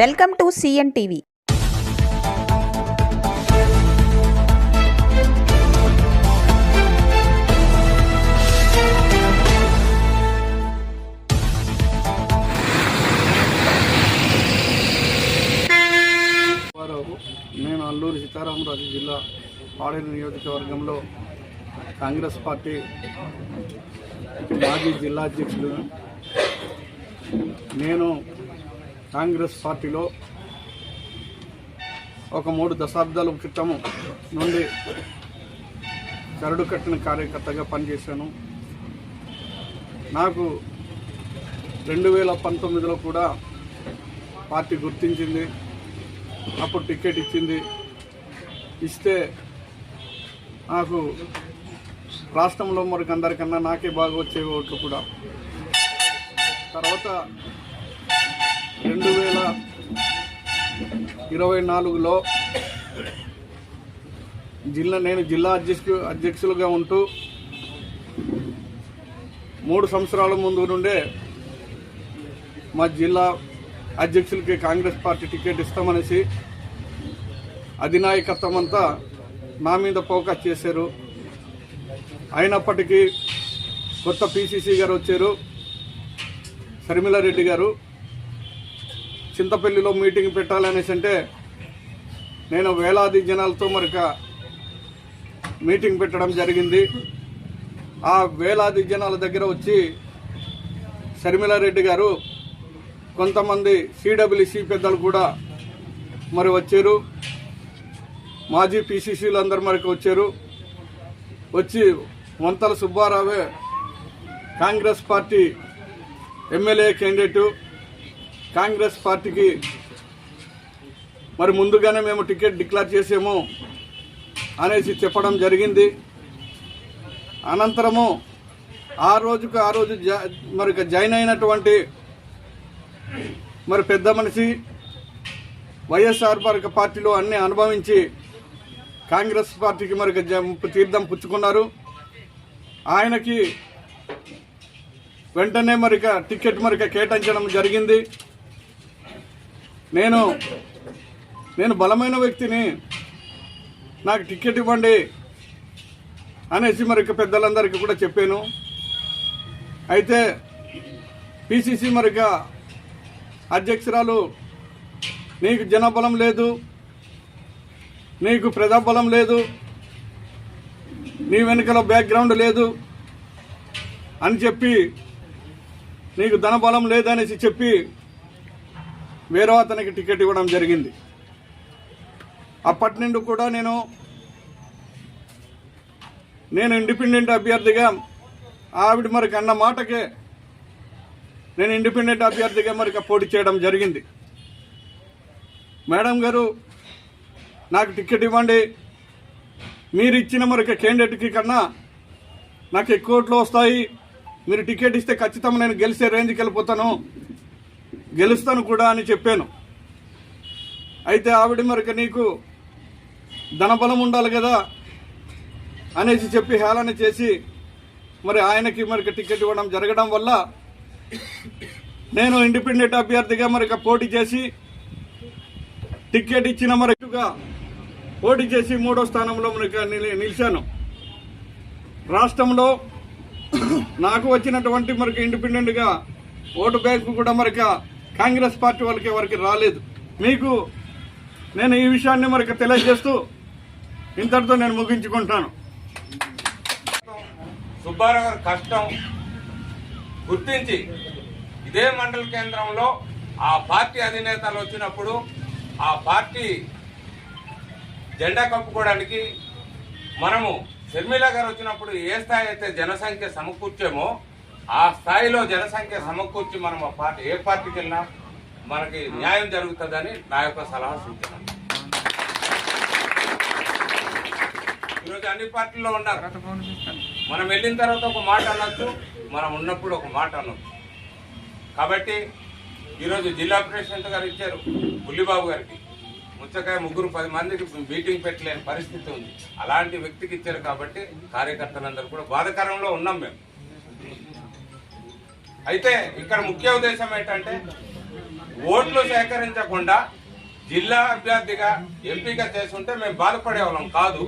Welcome to CN TV. నేను అల్లూరు సీతారామరాజు జిల్లా పాడేరు నియోజకవర్గంలో కాంగ్రెస్ పార్టీ మాజీ జిల్లా అధ్యక్షుడు. నేను కాంగ్రెస్ పార్టీలో ఒక మూడు దశాబ్దాల క్రితం నుండి కరడు కట్టిన కార్యకర్తగా పనిచేశాను. నాకు రెండు వేల పంతొమ్మిదిలో కూడా పార్టీ గుర్తించింది. అప్పుడు టికెట్ ఇచ్చింది. ఇస్తే నాకు రాష్ట్రంలో మరికి అందరికన్నా నాకే బాగా వచ్చే ఓట్లు కూడా. తర్వాత ఇరవై నాలుగులో జిల్లా నేను జిల్లా అధ్యక్షు అధ్యక్షులుగా ఉంటూ మూడు సంవత్సరాల ముందు నుండే మా జిల్లా అధ్యక్షులకి కాంగ్రెస్ పార్టీ టికెట్ ఇస్తామనేసి అధినాయకత్వం అంతా నా మీద ఫోకస్ చేశారు. అయినప్పటికీ కొత్త పిసిసి గారు వచ్చారు. షర్మిలారెడ్డి గారు చింతపల్లిలో మీటింగ్ పెట్టాలనేసి అంటే నేను వేలాది జనాలతో మరొక మీటింగ్ పెట్టడం జరిగింది. ఆ వేలాది జనాల దగ్గర వచ్చి షర్మిలారెడ్డి గారు కొంతమంది సిడబ్ల్యూసి పెద్దలు కూడా మరి వచ్చారు. మాజీ పిసిసిలు అందరు మరికి వచ్చారు. వచ్చి వంతల సుబ్బారావే Congress party MLA candidate Congress పార్టీకి మరి ముందుగానే మేము టికెట్ డిక్లేర్ చేసాము అనేసి చెప్పడం జరిగింది. అనంతరము ఆ రోజుకు ఆ రోజు మరి జాయిన్ అయినటువంటి మరి పెద్ద మనిషి వైఎస్ఆర్ పార్టీలో అన్ని అనుభవించి కాంగ్రెస్ పార్టీకి మరి జ- తీర్థం పుచ్చుకున్నారు. ఆయనకి వెంటనే మరిక టికెట్ మరిక కేటాయించడం జరిగింది. నేను నేను బలమైన వ్యక్తిని. నాకు టికెట్ ఇవ్వండి అనేసి మరి పెద్దలందరికీ కూడా చెప్పాను. అయితే పిసిసి మరిక అధ్యక్షురాలు నీకు జనబలం లేదు నీకు ప్రజాబలం లేదు నీ వెనుకల బ్యాక్గ్రౌండ్ లేదు అని చెప్పి నీకు ధనబలం లేదనేసి చెప్పి వేరే అతనికి టికెట్ ఇవ్వడం జరిగింది. అప్పటి నుండి కూడా నేను నేను ఇండిపెండెంట్ అభ్యర్థిగా ఆవిడ మరికి అన్న మాటకే నేను ఇండిపెండెంట్ అభ్యర్థిగా మరి పోటీ చేయడం జరిగింది. మేడం గారు నాకు టికెట్ ఇవ్వండి. మీరు ఇచ్చిన మరొక క్యాండిడేట్కి కన్నా నాకు ఎక్కువ ఓట్లు వస్తాయి. మీరు టికెట్ ఇస్తే ఖచ్చితంగా నేను గెలిచే రేంజ్కి వెళ్ళిపోతాను. గెలుస్తాను కూడా అని చెప్పాను. అయితే ఆవిడ మరొక నీకు ధనబలం ఉండాలి కదా అనేసి చెప్పి హేళన చేసి మరి ఆయనకి మరొక టికెట్ ఇవ్వడం జరగడం వల్ల నేను ఇండిపెండెంట్ అభ్యర్థిగా మరి పోటీ చేసి టికెట్ ఇచ్చిన మరకుగా పోటీ చేసి మూడో స్థానంలో మనకి నిలి- నిలిచాను. రాష్ట్రంలో నాకు వచ్చినటువంటి మరికి ఇండిపెండెంట్గా ఓటు బ్యాంకు కూడా మరొక కాంగ్రెస్ పార్టీ వాళ్ళకి ఎవరికి రాలేదు. మీకు నేను ఈ విషయాన్ని మరికి తెలియజేస్తూ ఇంతటితో నేను ముగించుకుంటాను. సుబ్బారావు గారి కష్టం గుర్తించి ఇదే మండల కేంద్రంలో ఆ పార్టీ అధినేతలు వచ్చినప్పుడు ఆ పార్టీ జెండా కప్పుకోవడానికి మనము షర్మిల గారు వచ్చినప్పుడు ఏ స్థాయి అయితే జనసంఖ్య సమకూర్చామో ఆ స్థాయిలో జనసంఖ్య సమకూర్చి మనం ఆ పార్టీ ఏ పార్టీకి వెళ్ళినా మనకి న్యాయం జరుగుతుందని నా యొక్క సలహా సూచన. ఈరోజు అన్ని పార్టీల్లో ఉన్నారు. మనం వెళ్ళిన తర్వాత ఒక మాట అనొచ్చు మనం ఉన్నప్పుడు ఒక మాట అనొచ్చు. కాబట్టి ఈరోజు జిల్లా ప్రెసిడెంట్ గారు ఇచ్చారు బుల్లిబాబు గారికి. ముచ్చకాయ ముగ్గురు పది మందికి మీటింగ్ పెట్టలేని పరిస్థితి ఉంది. అలాంటి వ్యక్తికి ఇచ్చారు కాబట్టి కార్యకర్తలందరూ కూడా బాధకరంలో ఉన్నాం మేము. అయితే ఇక్కడ ముఖ్య ఉద్దేశం ఏంటంటే ఓట్లు సేకరించకుండా జిల్లా అభ్యర్థిగా ఎంపిక చేస్తుంటే మేము బాధపడేవాళ్ళం కాదు.